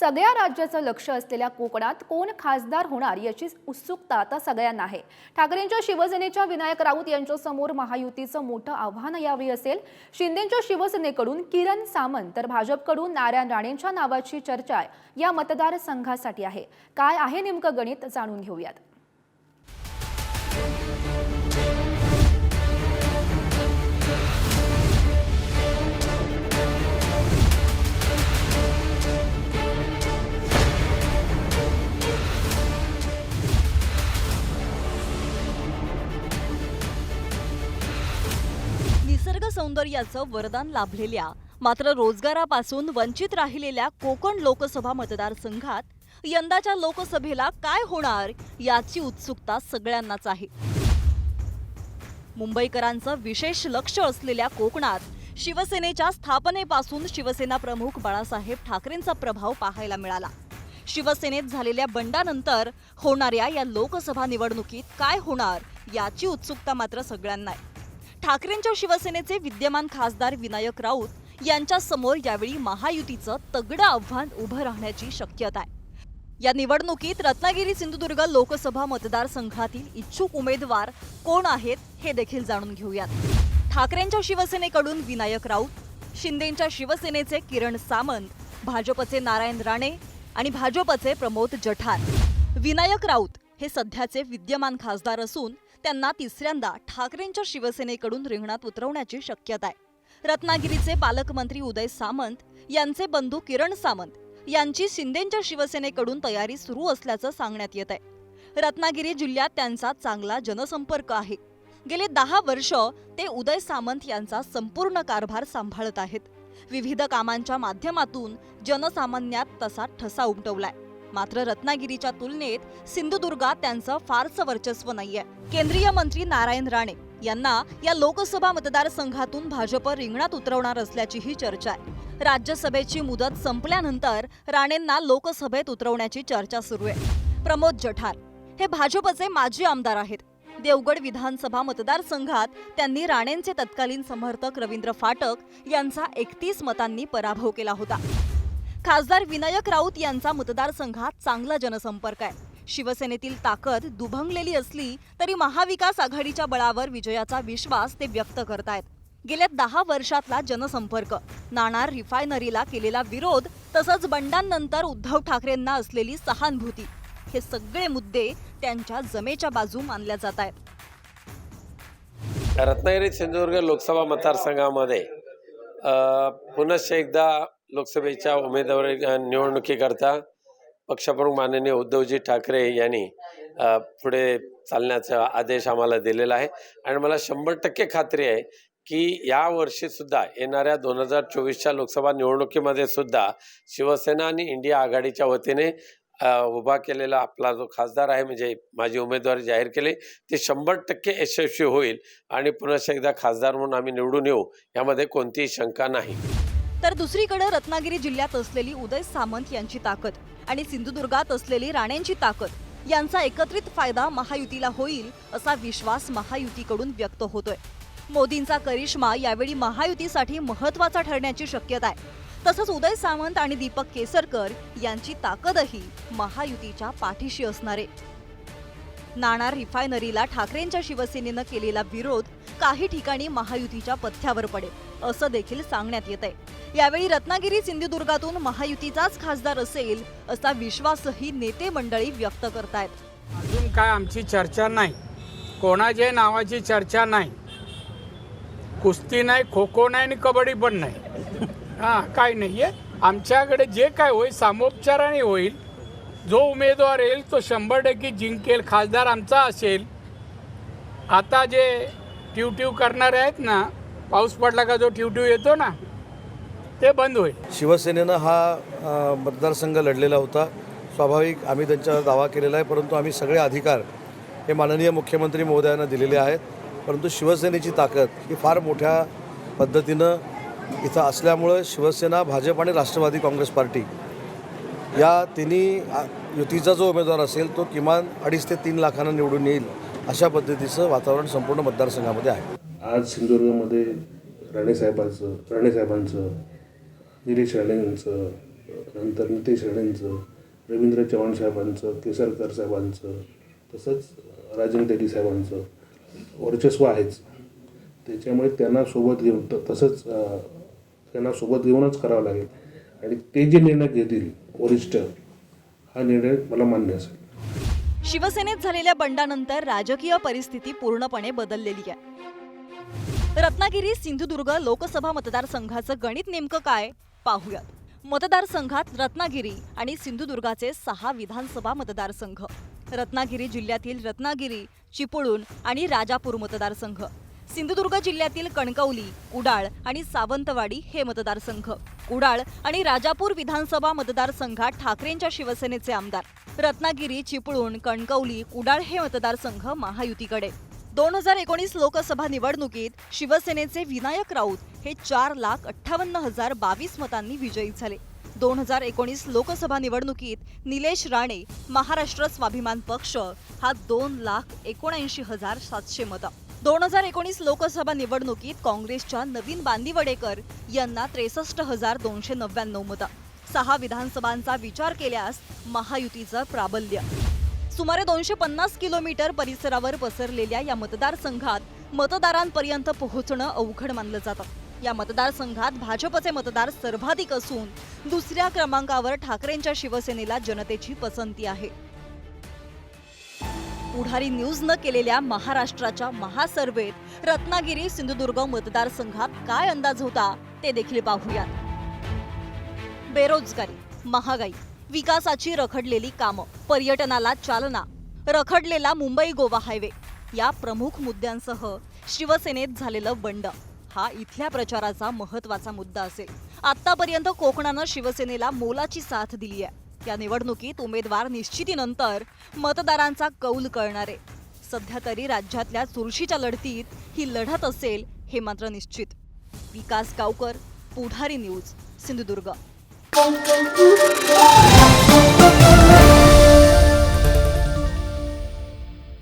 सगळ्या राज्याचं लक्ष असलेल्या कोकणात कोण खासदार होणार याची उत्सुकता आता सगळ्यांना आहे. ठाकरेंच्या शिवसेनेच्या विनायक राऊत यांच्यासमोर महायुतीचं मोठं आव्हान यावेळी असेल. शिंदेच्या शिवसेनेकडून किरण सामंत तर भाजपकडून नारायण राणेंच्या नावाची चर्चा या मतदारसंघासाठी आहे. काय आहे नेमकं गणित जाणून घेऊयात. सौंदर्याचं वरदान लाभलेल्या मात्र रोजगारापासून वंचित राहिलेल्या कोकण लोकसभा मतदारसंघात यंदाच्या लोकसभेला काय होणार याची उत्सुकता सगळ्यांनाच आहे. मुंबईकरांचं विशेष लक्ष असलेल्या कोकणात शिवसेनेच्या स्थापनेपासून शिवसेना प्रमुख बाळासाहेब ठाकरेंचा प्रभाव पाहायला मिळाला. शिवसेनेत झालेल्या बंडानंतर होणाऱ्या या लोकसभा निवडणुकीत काय होणार याची उत्सुकता मात्र सगळ्यांना आहे. ठाकरेंच्या शिवसेनेचे विद्यमान खासदार विनायक राऊत यांच्या समोर यावेळी महायुतीचं तगडं आव्हान उभं राहण्याची शक्यता आहे. या निवडणुकीत रत्नागिरी सिंधुदुर्ग लोकसभा मतदारसंघातील इच्छुक उमेदवार कोण आहेत हे देखील जाणून घेऊयात. ठाकरेंच्या शिवसेनेकडून विनायक राऊत शिंदेच्या शिवसेनेचे किरण सामंत भाजपचे नारायण राणे आणि भाजपचे प्रमोद जठार. विनायक राऊत हे सध्याचे विद्यमान खासदार असून त्यांना तिसऱ्यांदा ठाकरेंच्या शिवसेनेकडून रिंगणात उतरवण्याची शक्यता आहे. रत्नागिरीचे पालकमंत्री उदय सामंत यांचे बंधू किरण सामंत यांची शिंदेच्या शिवसेनेकडून तयारी सुरू असल्याचं सांगण्यात येत आहे. रत्नागिरी जिल्ह्यात त्यांचा चांगला जनसंपर्क आहे. गेले दहा वर्ष ते उदय सामंत यांचा संपूर्ण कारभार सांभाळत आहेत. विविध कामांच्या माध्यमातून जनसामान्यात तसा ठसा उमटवलाय. मात्र रत्नागिरीच्या तुलनेत सिंधुदुर्गात त्यांचं फारसं वर्चस्व नाहीये. केंद्रीय मंत्री नारायण राणे यांना या लोकसभा मतदारसंघातून भाजप रिंगणात उतरवणार असल्याचीही चर्चा आहे. राज्यसभेची मुदत संपल्यानंतर राणेंना लोकसभेत उतरवण्याची चर्चा सुरू आहे. प्रमोद जठार हे भाजपचे माजी आमदार आहेत. देवगड विधानसभा मतदारसंघात त्यांनी राणेंचे तत्कालीन समर्थक रवींद्र फाटक यांचा एकतीस मतांनी पराभव केला होता. खासदार विनायक राऊत यांचा मतदारसंघात चांगला जनसंपर्क आहे. शिवसेनेतील ताकद दुभंगलेली असली तरी महाविकास आघाडीच्या बळावर विजयाचा विश्वास ते व्यक्त करतायत. गेल्या दहा वर्षातला जनसंपर्क नाणार रिफायनरीला केलेला विरोध तसंच बंडांनंतर उद्धव ठाकरेंना असलेली सहानुभूती हे सगळे मुद्दे त्यांच्या जमेच्या बाजू मानल्या जात आहेत. रत्नागिरी सिंधुदुर्ग लोकसभा मतदारसंघामध्ये पुनश्च एकदा लोकसभेच्या उमेदवारी निवडणुकीकरता पक्षप्रमुख माननीय उद्धवजी ठाकरे यांनी पुढे चालण्याचा आदेश आम्हाला दिलेला आहे. आणि मला शंभर टक्के खात्री आहे की या वर्षी सुद्धा येणाऱ्या दोन हजार चोवीसच्या लोकसभा निवडणुकीमध्ये सुद्धा शिवसेना आणि इंडिया आघाडीच्या वतीने उभा केलेला आपला जो खासदार आहे म्हणजे माझी उमेदवारी जाहीर केली ती शंभर टक्के यशस्वी होईल आणि पुन्हा एकदा खासदार म्हणून आम्ही निवडून येऊ यामध्ये कोणतीही शंका नाही. तर दुसरीकडे रत्नागिरी जिल्ह्यात असलेली उदय सामंत यांची ताकद आणि सिंधुदुर्गात असलेली राणेंची ताकद यांचा एकत्रित फायदा महायुतीला होईल असा विश्वास महायुतीकडून व्यक्त होतोय. मोदींचा करिश्मा यावेळी महायुतीसाठी महत्त्वाचा ठरण्याची शक्यता आहे. तसंच उदय सामंत आणि दीपक केसरकर यांची ताकदही महायुतीच्या पाठीशी असणार आहे. नाणार रिफायनरीला ठाकरेंच्या शिवसेनेनं केलेला विरोध काही ठिकाणी महायुतीच्या पथ्यावर पडेल असं देखील सांगण्यात येत आहे यावेळी रत्नागिरी सिंधुदुर्गातून महायुतीचाच खासदार असेल असा विश्वासही नेते मंडळी व्यक्त करतायत. अजून काय आमची चर्चा नाही. कोणाच्या नावाची चर्चा नाही. कुस्ती नाही खो खो नाही आणि कबड्डी पण नाही. हां काय नाही आहे. आमच्याकडे जे काय होईल सामोपचाराने होईल. जो उमेदवार येईल तो शंभर टक्के जिंकेल. खासदार आमचा असेल. आता जे ट्यूट्यू करणारे आहेत ना पाऊस पडला का जो ट्यूट्यू येतो ना ते बंद होईल. शिवसेनेनं हा मतदारसंघ लढलेला होता. स्वाभाविक आम्ही त्यांच्यावर दावा केलेला आहे परंतु आम्ही सगळे अधिकार हे माननीय मुख्यमंत्री महोदयांना दिलेले आहेत. परंतु शिवसेनेची ताकद ही फार मोठ्या पद्धतीनं इथं असल्यामुळं शिवसेना भाजप आणि राष्ट्रवादी काँग्रेस पार्टी या तिन्ही युतीचा जो उमेदवार असेल तो किमान अडीच ते तीन लाखांना निवडून येईल अशा पद्धतीचं वातावरण संपूर्ण मतदारसंघामध्ये आहे. आज सिंधुदुर्गमध्ये राणेसाहेबांचं राणेसाहेबांचं निलेश राणेंचं नंतर नितेश राणेंचं रवींद्र चव्हाण साहेबांचं केसरकर साहेबांचं तसंच राजन तेली साहेबांचं वर्चस्व आहेच. त्याच्यामुळे त्यांना सोबत घेऊन त तसंच त्यांना सोबत घेऊनच करावं लागेल. आणि ते जे निर्णय घेतील वरिष्ठ हा निर्णय मला मान्य असेल. शिवसेनेत झालेल्या बंडानंतर राजकीय परिस्थिती पूर्णपणे बदललेली आहे. रत्नागिरी सिंधुदुर्ग लोकसभा मतदारसंघाचं गणित नेमकं काय? पाहूयात. मतदारसंघात रत्नागिरी आणि सिंधुदुर्गाचे सहा विधानसभा मतदारसंघ. रत्नागिरी जिल्ह्यातील रत्नागिरी चिपळूण आणि राजापूर मतदारसंघ. सिंधुदुर्ग जिल्ह्यातील कणकवली कुडाळ आणि सावंतवाडी हे मतदारसंघ. कुडाळ आणि राजापूर विधानसभा मतदारसंघात ठाकरेंच्या शिवसेनेचे आमदार. रत्नागिरी चिपळूण कणकवली कुडाळ हे मतदारसंघ महायुतीकडे. दोन हजार एकोणीस लोकसभा निवडणुकीत शिवसेनेचे विनायक राऊत हे चार लाख अठ्ठावन्न हजार बावीस मतांनी विजयी झाले. दोन हजार एकोणीस लोकसभा निवडणुकीत निलेश राणे महाराष्ट्र स्वाभिमान पक्ष हा दोन लाख एकोणऐंशी हजार सातशे मतं. दोन हजार एकोणीस लोकसभा निवडणुकीत काँग्रेसच्या नवीन बांदिवडेकर यांना त्रेसष्ट हजार दोनशे नव्याण्णव मतं. सहा विधानसभांचा विचार केल्यास महायुतीचं प्राबल्य सुमारे दोनशे पन्नास किलोमीटर परिसरावर पसरलेल्या या मतदारसंघात मतदारांपर्यंत पोहोचणं अवघड मानलं जातं. या मतदारसंघात भाजपचे मतदार सर्वाधिक असून दुसऱ्या क्रमांकावर ठाकरेंच्या शिवसेनेला जनतेची पसंती आहे. पुढारी न्यूजनं केलेल्या महाराष्ट्राच्या महासर्वेत रत्नागिरी सिंधुदुर्ग मतदारसंघात काय अंदाज होता ते देखील पाहूयात. बेरोजगारी महागाई विकासाची रखडलेली कामं पर्यटनाला चालना रखडलेला मुंबई गोवा हायवे या प्रमुख मुद्द्यांसह शिवसेनेत झालेलं बंड. हा इथल्या प्रचाराचा महत्त्वाचा मुद्दा असेल. आतापर्यंत कोकणानं शिवसेनेला मोलाची साथ दिली आहे. या निवडणुकीत उमेदवार निश्चितीनंतर मतदारांचा कौल कळणारे सध्या तरी राज्यातल्या चुरशीच्या लढतीत ही लढत असेल हे मात्र निश्चित. Vikas Gavkar Pudhari news Sindhudurg. Bom, bom, bom.